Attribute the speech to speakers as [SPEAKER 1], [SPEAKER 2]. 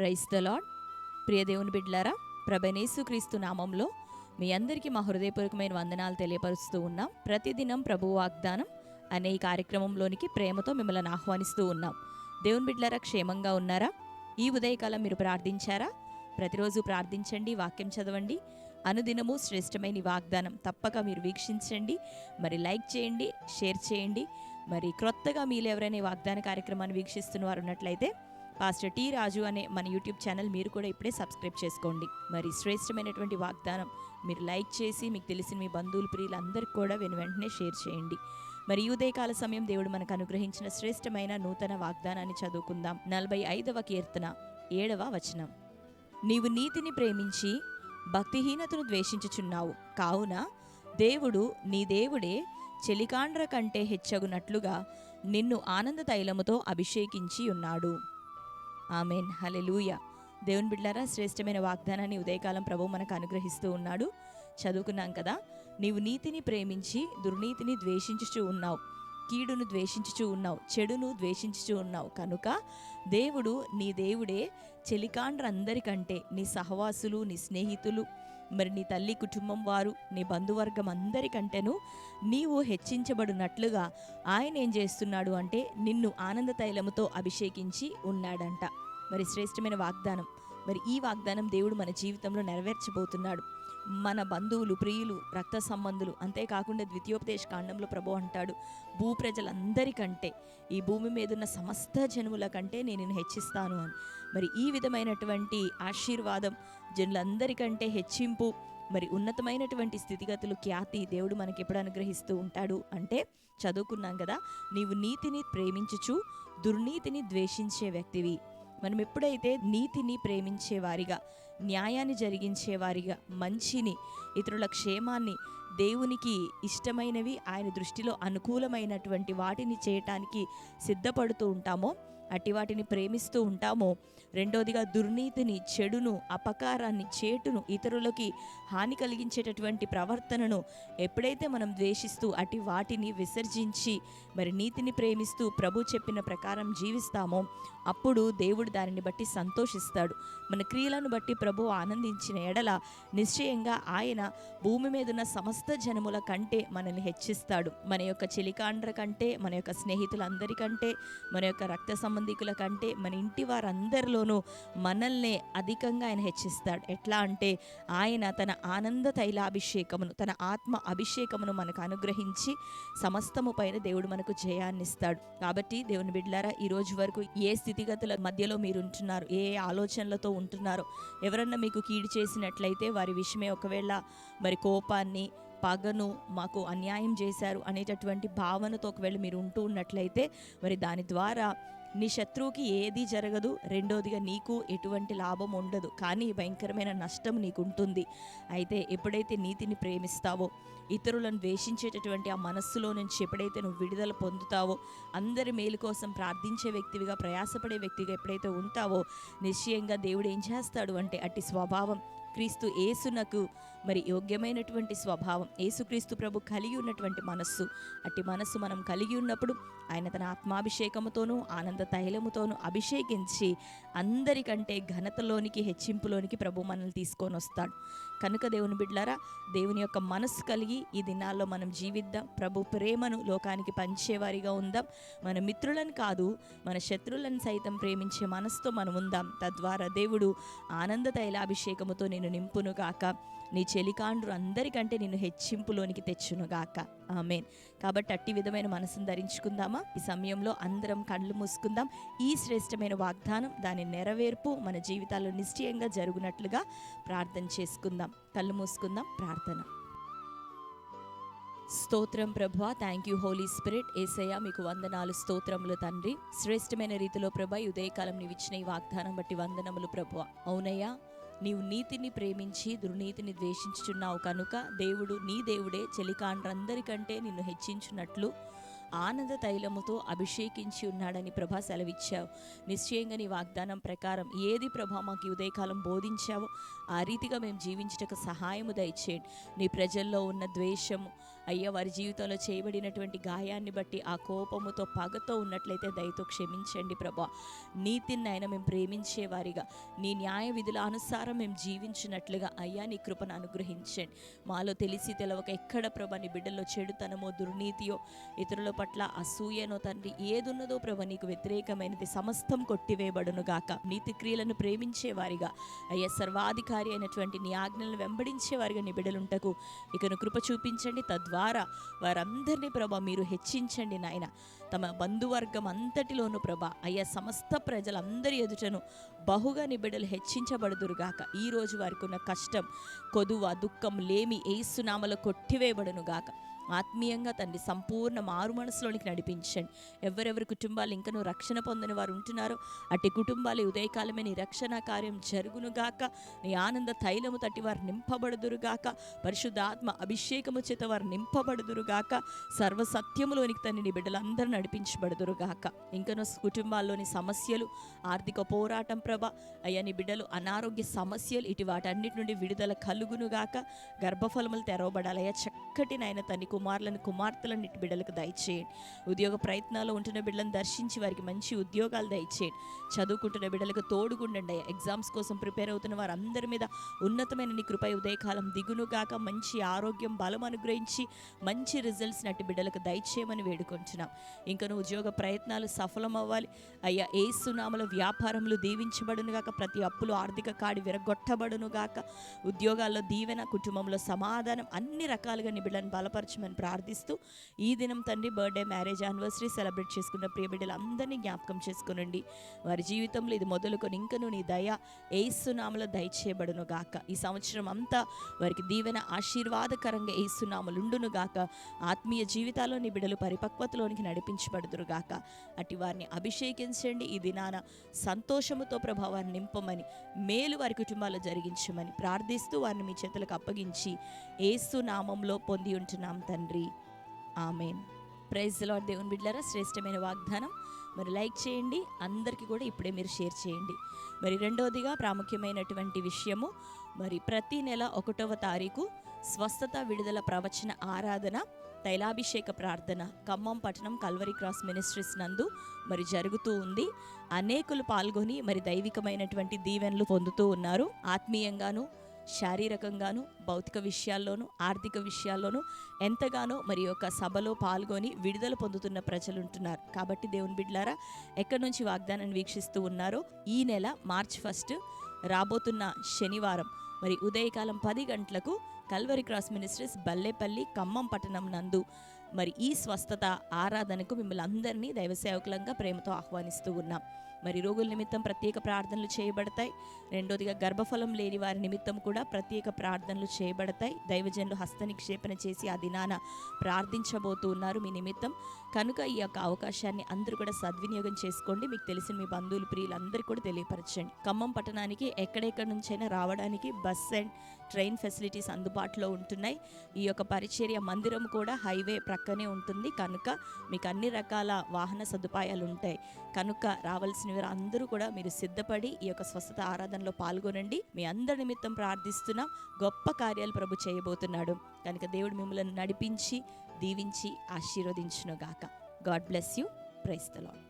[SPEAKER 1] Price the lord ప్రియ దేవుని బిడ్లారా ప్రభనేసు క్రీస్తు నామంలో మీ అందరికీ మా హృదయపూర్వకమైన వందనాలు తెలియపరుస్తూ ఉన్నాం. ప్రతిదినం ప్రభు వాగ్దానం అనే ఈ కార్యక్రమంలోనికి ప్రేమతో మిమ్మల్ని ఆహ్వానిస్తూ ఉన్నాం. దేవుని బిడ్లారా క్షేమంగా ఉన్నారా? ఈ ఉదయకాలం మీరు ప్రార్థించారా? ప్రతిరోజు ప్రార్థించండి వాక్యం చదవండి. అనుదినము శ్రేష్టమైన వాగ్దానం తప్పక మీరు వీక్షించండి మరి లైక్ చేయండి షేర్ చేయండి. మరి క్రొత్తగా మీరు ఎవరైనా వాగ్దాన కార్యక్రమాన్ని వీక్షిస్తున్న వారు ఉన్నట్లయితే పాస్టర్ టీ రాజు అనే మన యూట్యూబ్ ఛానల్ మీరు కూడా ఇప్పుడే సబ్స్క్రైబ్ చేసుకోండి. మరి శ్రేష్టమైనటువంటి వాగ్దానం మీరు లైక్ చేసి మీకు తెలిసిన మీ బంధువులు ప్రియులందరికీ కూడా వెను వెంటనే షేర్ చేయండి. మరి ఉదయకాల సమయం దేవుడు మనకు అనుగ్రహించిన శ్రేష్టమైన నూతన వాగ్దానాన్ని చదువుకుందాం. నలభై ఐదవ కీర్తన ఏడవ వచనం. నీవు నీతిని ప్రేమించి భక్తిహీనతను ద్వేషించుచున్నావు. కావున దేవుడు నీ దేవుడే చెలికాండ్ర కంటే హెచ్చగునట్లుగా నిన్ను ఆనంద తైలముతో అభిషేకించి ఉన్నాడు. ఆమెన్. హలెలూయ దేవుని బిడ్డారా శ్రేష్టమైన వాగ్దానాన్ని ఉదయకాలం ప్రభు మనకు అనుగ్రహిస్తూ ఉన్నాడు. చదువుకున్నాం కదా నీవు నీతిని ప్రేమించి దుర్నీతిని ద్వేషించుచూ ఉన్నావు కీడును ద్వేషించుచూ ఉన్నావు చెడును ద్వేషించుచూ ఉన్నావు. కనుక దేవుడు నీ దేవుడే చెలికాండ్రందరికంటే నీ సహవాసులు నీ స్నేహితులు మరి నీ తల్లి కుటుంబం వారు నీ బంధువర్గం అందరికంటేను నీవు హెచ్చించబడినట్లుగా ఆయన ఏం చేస్తున్నాడు అంటే నిన్ను ఆనంద తైలముతో అభిషేకించి ఉన్నాడంట. మరి శ్రేష్టమైన వాగ్దానం. మరి ఈ వాగ్దానం దేవుడు మన జీవితంలో నెరవేర్చబోతున్నాడు. మన బంధువులు ప్రియులు రక్త సంబంధులు అంతేకాకుండా ద్వితీయోపదేశ కాండంలో ప్రభు అంటాడు భూ ప్రజలందరికంటే ఈ భూమి మీద ఉన్న సమస్త జనుముల కంటే నేను హెచ్చిస్తాను అని. మరి ఈ విధమైనటువంటి ఆశీర్వాదం జనులందరికంటే హెచ్చింపు మరి ఉన్నతమైనటువంటి స్థితిగతులు ఖ్యాతి దేవుడు మనకి ఎప్పుడు అనుగ్రహిస్తూ ఉంటాడు అంటే చదువుకున్నాం కదా నీవు నీతిని ప్రేమించుచు దుర్నీతిని ద్వేషించే వ్యక్తివి. మనం ఎప్పుడైతే నీతిని ప్రేమించే వారిగా న్యాయాన్ని జరిగించే వారిగా మంచిని ఇతరుల క్షేమాన్ని దేవునికి ఇష్టమైనవి ఆయన దృష్టిలో అనుకూలమైనటువంటి వాటిని చేయటానికి సిద్ధపడుతూ ఉంటామో అట్టి వాటిని ప్రేమిస్తూ ఉంటామో. రెండోదిగా దుర్నీతిని చెడును అపకారాన్ని చేటును ఇతరులకి హాని కలిగించేటటువంటి ప్రవర్తనను ఎప్పుడైతే మనం ద్వేషిస్తూ అటు వాటిని విసర్జించి మరి నీతిని ప్రేమిస్తూ ప్రభు చెప్పిన ప్రకారం జీవిస్తామో అప్పుడు దేవుడు దానిని బట్టి సంతోషిస్తాడు. మన క్రియలను బట్టి ప్రభు ఆనందించిన ఎడల నిశ్చయంగా ఆయన భూమి మీద ఉన్న సమస్త జనముల కంటే మనల్ని హెచ్చిస్తాడు. మన యొక్క చెలికాండ్ర కంటే మన యొక్క స్నేహితులందరికంటే మన యొక్క రక్త సంబంధికుల కంటే మన ఇంటి వారందరిలోనూ మనల్నే అధికంగా ఆయన హెచ్చిస్తాడు. ఎట్లా అంటే ఆయన తన ఆనంద తైలాభిషేకమును తన ఆత్మ అభిషేకమును మనకు అనుగ్రహించి సమస్తము పైన దేవుడు మనకు జయాన్నిస్తాడు. కాబట్టి దేవుని బిడ్లారా ఈ రోజు వరకు ఏ స్థితిగతుల మధ్యలో మీరు ఉంటున్నారు ఏ ఆలోచనలతో ఉంటున్నారో ఎవరన్నా మీకు కీడు చేసినట్లయితే వారి విషయమే ఒకవేళ మరి కోపాన్ని పగను మాకు అన్యాయం చేశారు అనేటటువంటి భావనతో ఒకవేళ మీరు ఉంటూ ఉన్నట్లయితే మరి దాని ద్వారా నీ శత్రువుకి ఏది జరగదు రెండోదిగా నీకు ఎటువంటి లాభం ఉండదు. కానీ భయంకరమైన నష్టం నీకు ఉంటుంది అయితే ఎప్పుడైతే నీతిని ప్రేమిస్తావో ఇతరులను ద్వేషించేటటువంటి ఆ మనస్సులో నుంచి ఎప్పుడైతే నువ్వు విడుదల పొందుతావో అందరి మేలు కోసం ప్రార్థించే వ్యక్తివిగా ప్రయాసపడే వ్యక్తిగా ఎప్పుడైతే ఉంటావో నిశ్చయంగా దేవుడు ఏం చేస్తాడు అంటే అట్టి స్వభావం క్రీస్తు ఏసునకు మరి యోగ్యమైనటువంటి స్వభావం ఏసుక్రీస్తు ప్రభు కలిగి ఉన్నటువంటి మనస్సు అట్టి మనస్సు మనం కలిగి ఉన్నప్పుడు ఆయన తన ఆత్మాభిషేకముతోనూ ఆనంద తైలముతోనూ అభిషేకించి అందరికంటే ఘనతలోనికి హెచ్చింపులోనికి ప్రభు మనల్ని తీసుకొని వస్తాడు. కనుక దేవుని బిడ్లారా దేవుని యొక్క మనస్సు కలిగి ఈ దినాల్లో మనం జీవిద్దాం. ప్రభు ప్రేమను లోకానికి పంచేవారిగా ఉందాం. మన మిత్రులను కాదు మన శత్రువులను సైతం ప్రేమించే మనసుతో మనం ఉందాం. తద్వారా దేవుడు ఆనంద తైలాభిషేకముతో నేను నింపునుగాక నీ చెలికాండ్రు అందరికంటే నిన్ను హెచ్చింపులోనికి తెచ్చునుగాక ఆమెన్. కాబట్టి అట్టి విధమైన మనసును ధరించుకుందామా? ఈ సమయంలో అందరం కళ్ళు మూసుకుందాం. ఈ శ్రేష్టమైన వాగ్దానం దాని నెరవేర్పు మన జీవితాల్లో నిశ్చయంగా జరుగునట్లుగా ప్రార్థన చేసుకుందాం. కళ్ళు మూసుకుందాం ప్రార్థన. స్తోత్రం ప్రభా thank you holy spirit Yesayya మీకు వందనాలు స్తోత్రములు తండ్రి. శ్రేష్టమైన రీతిలో ప్రభా ఈ ఉదయకాలం నీవిచ్చిన ఈ వాగ్దానం బట్టి వందనములు ప్రభు అవునయ్యా నీవు నీతిని ప్రేమించి దుర్నీతిని ద్వేషించుచున్నావు కనుక దేవుడు నీ దేవుడే చెలికాండ్రందరికంటే నిన్ను హెచ్చించున్నట్లు ఆనంద తైలముతో అభిషేకించి ఉన్నాడని ప్రభా సెలవిచ్చావు. నిశ్చయంగా నీ వాగ్దానం ప్రకారం ఏది ప్రభా మాకు ఉదయకాలం బోధించావో ఆ రీతిగా మేము జీవించటకు సహాయము దయచేయండి. నీ ప్రజల్లో ఉన్న ద్వేషము అయ్యా వారి జీవితంలో చేయబడినటువంటి గాయాన్ని బట్టి ఆ కోపముతో పగతో ఉన్నట్లయితే దయతో క్షమించండి ప్రభా. నీతిని ఆయన మేము ప్రేమించేవారిగా. నీ న్యాయ విధుల అనుసారం మేము జీవించినట్లుగా అయ్యా నీ కృపను అనుగ్రహించండి. మాలో తెలిసి తెలవక ఎక్కడ ప్రభా నీ బిడ్డల్లో చెడుతనమో దుర్నీతియో ఇతరుల పట్ల అసూయనో తండ్రి ఏదున్నదో ప్రభ నీకు వ్యతిరేకమైనది సమస్తం కొట్టివేయబడును గాక. నీతి క్రియలను ప్రేమించేవారిగా. అయ్యా సర్వాధికారి అయినటువంటి నీ ఆజ్ఞలను వెంబడించేవారిగా నీ బిడ్డలుంటకు. ఇకను కృప చూపించండి తద్వారా వారందరినీ ప్రభ మీరు హెచ్చించండి నాయన. తమ బంధువర్గం అంతటిలోనూ ప్రభ అయ్యా సమస్త ప్రజలందరి ఎదుటను బహుగా నిబిడలు హెచ్చించబడుదురుగాక. ఈ రోజు వారికి ఉన్న కష్టం కొదువ దుఃఖం లేమి ఏసునామలో కొట్టివేయబడునుగాక. ఆత్మీయంగా తండ్రి సంపూర్ణ మారు మనసులోనికి నడిపించండి. ఎవరెవరి కుటుంబాలు ఇంకనూ రక్షణ పొందని వారు ఉంటున్నారో అట్టి కుటుంబాలు ఉదయకాలమే నీ రక్షణ కార్యం జరుగునుగాక. నీ ఆనంద తైలము తట్టి వారు నింపబడుదురుగాక. పరిశుద్ధాత్మ అభిషేకము చేత వారు నింపబడుదురుగాక. సర్వ సత్యములోనికి తన్ని నీ బిడ్డలందరూ నడిపించబడుదురుగాక. ఇంకనూ కుటుంబాల్లోని సమస్యలు ఆర్థిక పోరాటం ప్రభ అయ్యా నీ బిడ్డలు అనారోగ్య సమస్యలు ఇటు వాటన్నిటి నుండి విడుదల కలుగునుగాక. గర్భఫలములు తెరవబడాలయ్యా. చక్కటి నాయన తన్ని కుమారులను కుమార్తెలను ఇటు బిడ్డలకు దయచేయండి. ఉద్యోగ ప్రయత్నాలు ఉంటున్న బిడ్డలను దర్శించి వారికి మంచి ఉద్యోగాలు దయచేయండి. చదువుకుంటున్న బిడ్డలకు తోడుగుండండి ఎగ్జామ్స్ కోసం ప్రిపేర్ అవుతున్న వారందరి మీద ఉన్నతమైన నీ కృపై ఉదయకాలం ఉదయకాలం దిగునుగాక మంచి ఆరోగ్యం బలం అనుగ్రహించి మంచి రిజల్ట్స్ నటి బిడ్డలకు దయచేయమని వేడుకుంటున్నాం. ఇంకను ఉద్యోగ ప్రయత్నాలు సఫలం అవ్వాలి అయ్యా ఏ సునామల వ్యాపారములు దీవించబడునుగాక ప్రతి అప్పులు ఆర్థిక కాడి విరగొట్టబడునుగాక ఉద్యోగాల్లో దీవెన కుటుంబంలో సమాధానం అన్ని రకాలుగా నీ బిడ్డలను బలపరచమని ప్రార్థిస్తూ ఈ దినం తండ్రి బర్త్డే మ్యారేజ్ యానివర్సరీ సెలబ్రేట్ చేసుకున్న ప్రియ బిడ్డలందరినీ జ్ఞాపకం చేసుకునండి. వారి జీవితంలో ఇది మొదలుకొని ఇంకను నీ దయ ఏసునామల దయచేయబడును గాక. ఈ సంవత్సరం అంతా వారికి దీవెన ఆశీర్వాదకరంగా ఏసునామలుండును గాక. ఆత్మీయ జీవితాల్లో నీ బిడ్డలు పరిపక్వతలోనికి నడిపించబడుదురు గాక. అటు వారిని అభిషేకించండి. ఈ దినాన సంతోషముతో ప్రభావాన్ని నింపమని మేలు వారి కుటుంబాల్లో జరిగించమని ప్రార్థిస్తూ వారిని మీ చేతులకు అప్పగించి ఏసు నామంలో పొంది ఉంటున్నాం తండ్రి. ఆమెన్. ప్రైజ్ లాడ్ దేవుని బిడ్డారా శ్రేష్టమైన వాగ్దానం. మరి లైక్ చేయండి అందరికీ కూడా ఇప్పుడే మీరు షేర్ చేయండి. మరి రెండవదిగా ప్రాముఖ్యమైనటువంటి విషయము మరి ప్రతి నెల ఒకటవ తారీఖు స్వస్థత విడుదల ప్రవచన ఆరాధన తైలాభిషేక ప్రార్థన ఖమ్మం పట్టణం కల్వరి క్రాస్ మినిస్ట్రీస్ నందు మరి జరుగుతూ ఉంది. అనేకులు పాల్గొని మరి దైవికమైనటువంటి దీవెనలు పొందుతూ ఉన్నారు. ఆత్మీయంగాను శారీరకంగాను భౌతిక విషయాల్లోనూ ఆర్థిక విషయాల్లోనూ ఎంతగానో మరి యొక్క సభలో పాల్గొని విడుదల పొందుతున్న ప్రజలు ఉంటున్నారు కాబట్టి దేవుని బిడ్లారా ఎక్కడి నుంచి వాగ్దానాన్ని వీక్షిస్తూ ఉన్నారో ఈ నెల మార్చ్ ఫస్ట్ రాబోతున్న శనివారం మరి ఉదయకాలం పది గంటలకు Calvary cross ministries Ballepalli Khammam పట్టణం నందు మరి ఈ స్వస్థత ఆరాధనకు మిమ్మల్ని అందరినీ దైవ సేవకులంగా ప్రేమతో ఆహ్వానిస్తూ ఉన్నాం. మరి రోగుల నిమిత్తం ప్రత్యేక ప్రార్థనలు చేయబడతాయి. రెండోదిగా గర్భఫలం లేని వారి నిమిత్తం కూడా ప్రత్యేక ప్రార్థనలు చేయబడతాయి. దైవజనులు హస్త నిక్షేపణ చేసి ఆ దినాన ప్రార్థించబోతూ ఉన్నారు మీ నిమిత్తం. కనుక ఈ యొక్క అవకాశాన్ని అందరూ కూడా సద్వినియోగం చేసుకోండి. మీకు తెలిసిన మీ బంధువులు ప్రియులందరికీ కూడా తెలియపరచండి. ఖమ్మం పట్టణానికి ఎక్కడెక్కడి నుంచైనా రావడానికి బస్ అండ్ ట్రైన్ ఫెసిలిటీస్ అందుబాటులో ఉంటున్నాయి. ఈ యొక్క పరిచర్య మందిరం కూడా హైవే ప్రక్కనే ఉంటుంది. కనుక మీకు అన్ని రకాల వాహన సదుపాయాలు ఉంటాయి. కనుక రావాల్సిన వారు అందరూ కూడా మీరు సిద్ధపడి ఈ యొక్క స్వస్థత ఆరాధనలో పాల్గొనండి. మీ అందరి నిమిత్తం ప్రార్థిస్తున్నాం. గొప్ప కార్యాలు ప్రభు చేయబోతున్నాడు. కనుక దేవుడు మిమ్మల్ని నడిపించి దీవించి ఆశీర్వదించును గాక God bless you. Praise the Lord